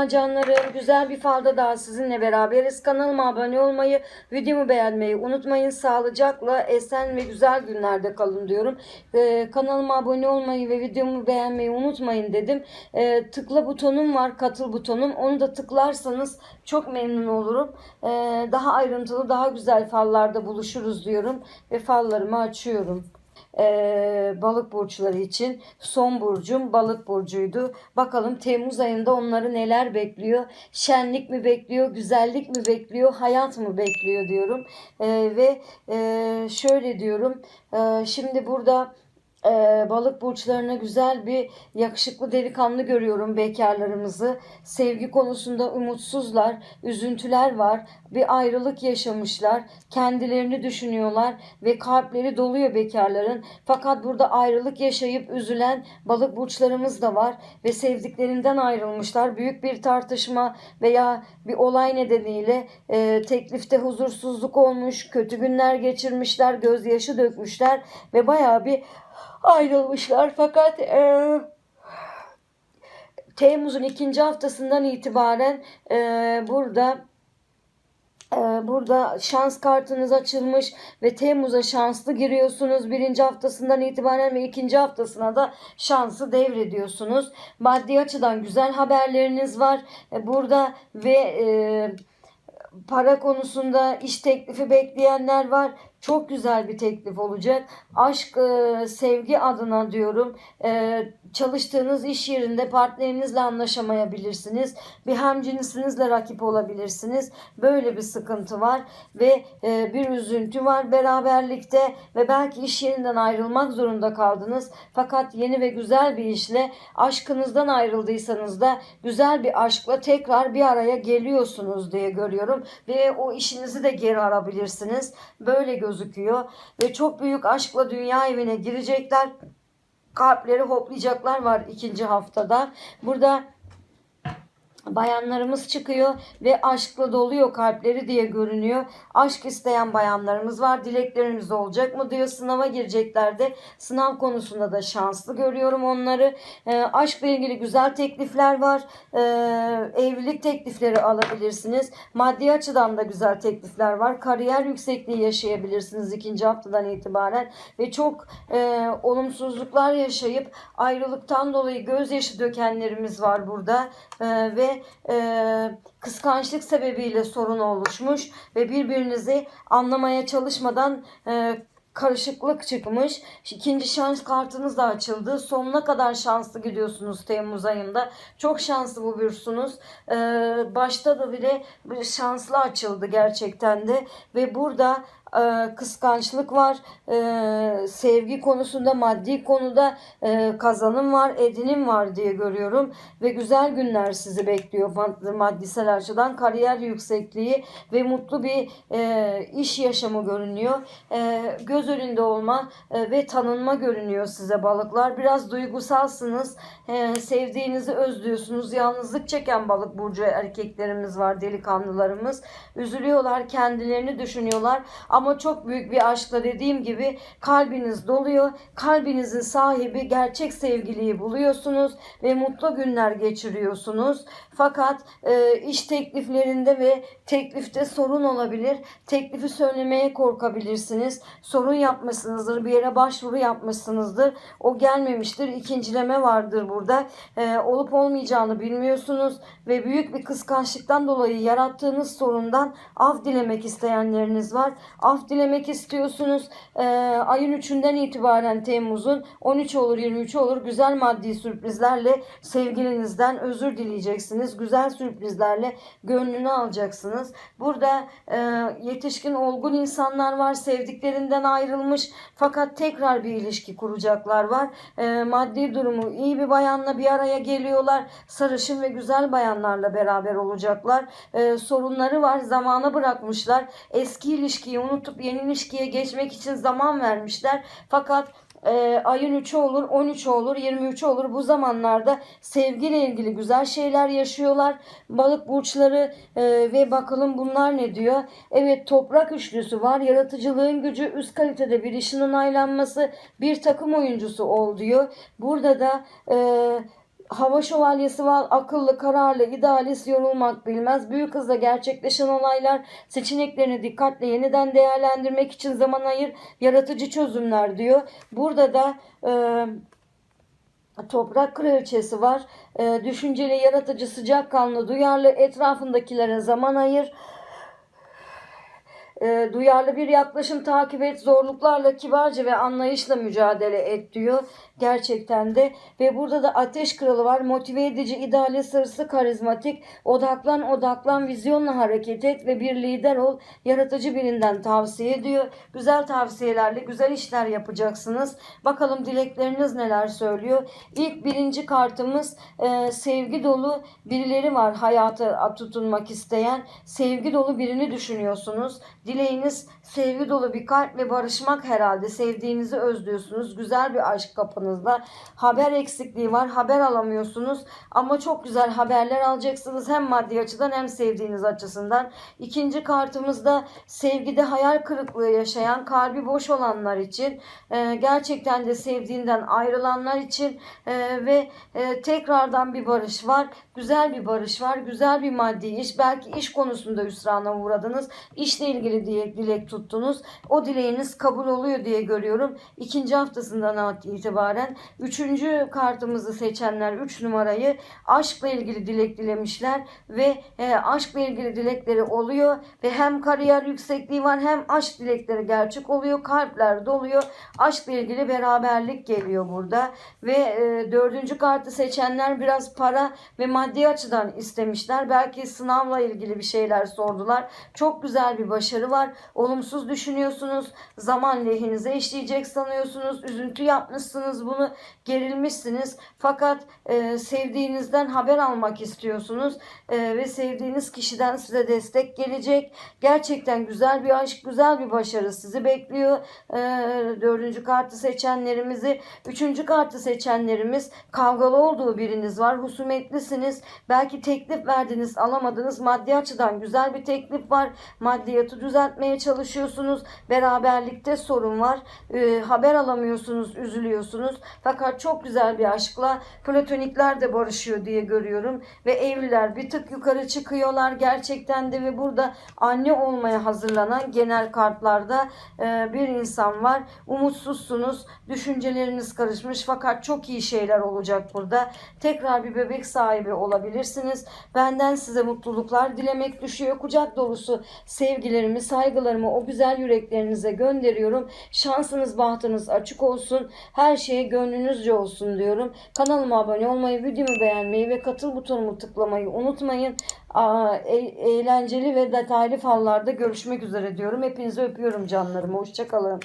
Merhaba canlarım. Güzel bir falda daha sizinle beraberiz. Kanalıma abone olmayı, videomu beğenmeyi unutmayın. Sağlıcakla, esen ve güzel günlerde kalın diyorum. Ee, kanalıma abone olmayı ve videomu beğenmeyi unutmayın dedim. Ee, tıkla butonum var, katıl butonum. Onu da tıklarsanız çok memnun olurum. Ee, daha ayrıntılı, daha güzel fallarda buluşuruz diyorum. Ve fallarımı açıyorum Ee, balık burçları için son burcum balık burcuydu. Bakalım Temmuz ayında onları neler bekliyor? Şenlik mi bekliyor? Güzellik mi bekliyor? Hayat mı bekliyor diyorum. Ee, ve e, şöyle diyorum. Ee, şimdi burada e, balık burçlarına güzel bir yakışıklı delikanlı görüyorum bekarlarımızı. Sevgi konusunda umutsuzlar, üzüntüler var. Bir ayrılık yaşamışlar. Kendilerini düşünüyorlar ve kalpleri doluyor bekarların. Fakat burada ayrılık yaşayıp üzülen balık burçlarımız da var ve sevdiklerinden ayrılmışlar. Büyük bir tartışma veya bir olay nedeniyle e, teklifte huzursuzluk olmuş, kötü günler geçirmişler, gözyaşı dökmüşler ve bayağı bir ayrılmışlar. Fakat e, Temmuz'un ikinci haftasından itibaren e, burada e, burada şans kartınız açılmış ve Temmuz'a şanslı giriyorsunuz. Birinci haftasından itibaren ve ikinci haftasına da şansı devrediyorsunuz. Maddi açıdan güzel haberleriniz var. E, burada ve e, para konusunda iş teklifi bekleyenler var. Çok güzel bir teklif olacak. Aşk, e, sevgi adına diyorum. E, çalıştığınız iş yerinde partnerinizle anlaşamayabilirsiniz. Bir hemcinsinizle rakip olabilirsiniz. Böyle bir sıkıntı var ve e, bir üzüntü var beraberlikte ve belki iş yerinden ayrılmak zorunda kaldınız. Fakat yeni ve güzel bir işle aşkınızdan ayrıldıysanız da güzel bir aşkla tekrar bir araya geliyorsunuz diye görüyorum ve o işinizi de geri arabilirsiniz. Böyle gözüküyor ve çok büyük aşkla dünya evine girecekler. Kalpleri hoplayacaklar var ikinci haftada. Burada bayanlarımız çıkıyor ve aşkla doluyor kalpleri diye görünüyor. Aşk isteyen bayanlarımız var. Dileklerimiz olacak mı diyor. Sınava girecekler de. Sınav konusunda da şanslı görüyorum onları. E, aşkla ilgili güzel teklifler var. E, evlilik teklifleri alabilirsiniz. Maddi açıdan da güzel teklifler var. Kariyer yüksekliği yaşayabilirsiniz ikinci haftadan itibaren. Ve çok e, olumsuzluklar yaşayıp ayrılıktan dolayı gözyaşı dökenlerimiz var burada. E, ve e, kıskançlık sebebiyle sorun oluşmuş ve birbirinizi anlamaya çalışmadan e, karışıklık çıkmış. İkinci şans kartınız da açıldı. Sonuna kadar şanslı gidiyorsunuz Temmuz ayında. Çok şanslı bulursunuz. Ee, başta da bile şanslı açıldı gerçekten de. Ve burada e, kıskançlık var. E, sevgi konusunda, maddi konuda e, kazanım var, edinim var diye görüyorum. Ve güzel günler sizi bekliyor mad- maddisel açıdan. Kariyer yüksekliği ve mutlu bir iş yaşamı görünüyor. Göz önünde olma ve tanınma görünüyor size balıklar. Biraz duygusalsınız. E, sevdiğinizi özlüyorsunuz. Yalnızlık çeken balık burcu erkeklerimiz var, delikanlılarımız. Üzülüyorlar, kendilerini düşünüyorlar. Ama çok büyük bir aşkla dediğim gibi kalbiniz doluyor. Kalbinizin sahibi gerçek sevgiliyi buluyorsunuz ve mutlu günler geçiriyorsunuz. Fakat e, iş tekliflerinde ve teklifte sorun olabilir. Teklifi söylemeye korkabilirsiniz. Sorun yapmışsınızdır. Bir yere başvuru yapmışsınızdır. O gelmemiştir. İkincileme vardır burada. E, olup olmayacağını bilmiyorsunuz ve büyük bir kıskançlıktan dolayı yarattığınız sorundan af dilemek isteyenleriniz var. Dilemek istiyorsunuz. E, ayın 3'ünden itibaren Temmuz'un 13 olur 23 olur güzel maddi sürprizlerle sevgilinizden özür dileyeceksiniz. Güzel sürprizlerle gönlünü alacaksınız. Burada e, yetişkin olgun insanlar var. Sevdiklerinden ayrılmış fakat tekrar bir ilişki kuracaklar var. E, maddi durumu iyi bir bayanla bir araya geliyorlar. Sarışın ve güzel bayanlarla beraber olacaklar. E, sorunları var. Zamana bırakmışlar. Eski ilişkiyi unutup yeni ilişkiye geçmek için zaman vermişler. Fakat e, ayın 3'ü olur, 13'ü olur, 23'ü olur. Bu zamanlarda sevgiyle ilgili güzel şeyler yaşıyorlar. Balık burçları e, ve bakalım bunlar ne diyor. Evet toprak üçlüsü var. Yaratıcılığın gücü, üst kalitede bir işin onaylanması, bir takım oyuncusu ol diyor. Burada da e, Hava şövalyesi var. Akıllı, kararlı, idealist, yorulmak bilmez. Büyük hızla gerçekleşen olaylar seçeneklerini dikkatle yeniden değerlendirmek için zaman ayır. Yaratıcı çözümler diyor. Burada da e, Toprak kraliçesi var. E, düşünceli, yaratıcı, sıcakkanlı, duyarlı, etrafındakilere zaman ayır. E, duyarlı bir yaklaşım takip et, zorluklarla kibarca ve anlayışla mücadele et diyor. Gerçekten de ve burada da ateş kralı var. Motive edici, idealist, hırslı, karizmatik. Odaklan, odaklan, vizyonla hareket et ve bir lider ol. Yaratıcı birinden tavsiye ediyor. Güzel tavsiyelerle güzel işler yapacaksınız. Bakalım dilekleriniz neler söylüyor. İlk birinci kartımız e, sevgi dolu birileri var hayata tutunmak isteyen. Sevgi dolu birini düşünüyorsunuz. Dileğiniz sevgi dolu bir kalp ve barışmak herhalde. Sevdiğinizi özlüyorsunuz. Güzel bir aşk kapınızda. Haber eksikliği var. Haber alamıyorsunuz. Ama çok güzel haberler alacaksınız. Hem maddi açıdan hem sevdiğiniz açısından. İkinci kartımızda sevgide hayal kırıklığı yaşayan, kalbi boş olanlar için, e, gerçekten de sevdiğinden ayrılanlar için e, ve e, tekrardan bir barış var. Güzel bir barış var. Güzel bir maddi iş. Belki iş konusunda hüsrana uğradınız. İşle ilgili diye dilek tuttunuz. O dileğiniz kabul oluyor diye görüyorum. İkinci haftasından itibaren. Üçüncü kartımızı seçenler 3 numarayı aşkla ilgili dilek dilemişler ve e, aşkla ilgili dilekleri oluyor ve hem kariyer yüksekliği var hem aşk dilekleri gerçek oluyor. Kalpler doluyor. Aşkla ilgili beraberlik geliyor burada ve e, dördüncü kartı seçenler biraz para ve maddi açıdan istemişler. Belki sınavla ilgili bir şeyler sordular. Çok güzel bir başarı var. Olumsuz düşünüyorsunuz. Zaman lehinize işleyecek sanıyorsunuz. Üzüntü yapmışsınız bunu. Gerilmişsiniz. Fakat e, sevdiğinizden haber almak istiyorsunuz. E, ve sevdiğiniz kişiden size destek gelecek. Gerçekten güzel bir aşk, güzel bir başarı sizi bekliyor. E, dördüncü kartı seçenlerimizi. Üçüncü kartı seçenlerimiz kavgalı olduğu biriniz var. Husumetlisiniz. Belki teklif verdiniz alamadınız. Maddi açıdan güzel bir teklif var. Maddiyatı düzeltmeye çalışıyorsunuz. Beraberlikte sorun var. E, haber alamıyorsunuz, üzülüyorsunuz. Fakat çok güzel bir aşkla platonikler de barışıyor diye görüyorum. Ve evliler bir tık yukarı çıkıyorlar gerçekten de ve burada anne olmaya hazırlanan genel kartlarda e, bir insan var. Umutsuzsunuz. Düşünceleriniz karışmış fakat çok iyi şeyler olacak burada. Tekrar bir bebek sahibi olabilirsiniz. Benden size mutluluklar dilemek düşüyor. Kucak dolusu sevgilerimi, saygılarımı o güzel yüreklerinize gönderiyorum. Şansınız, bahtınız açık olsun. Her şeye gönlünüzce olsun diyorum. Kanalıma abone olmayı, videomu beğenmeyi ve katıl butonumu tıklamayı unutmayın. E- eğlenceli ve detaylı fallarda görüşmek üzere diyorum. Hepinizi öpüyorum canlarım. Hoşçakalın.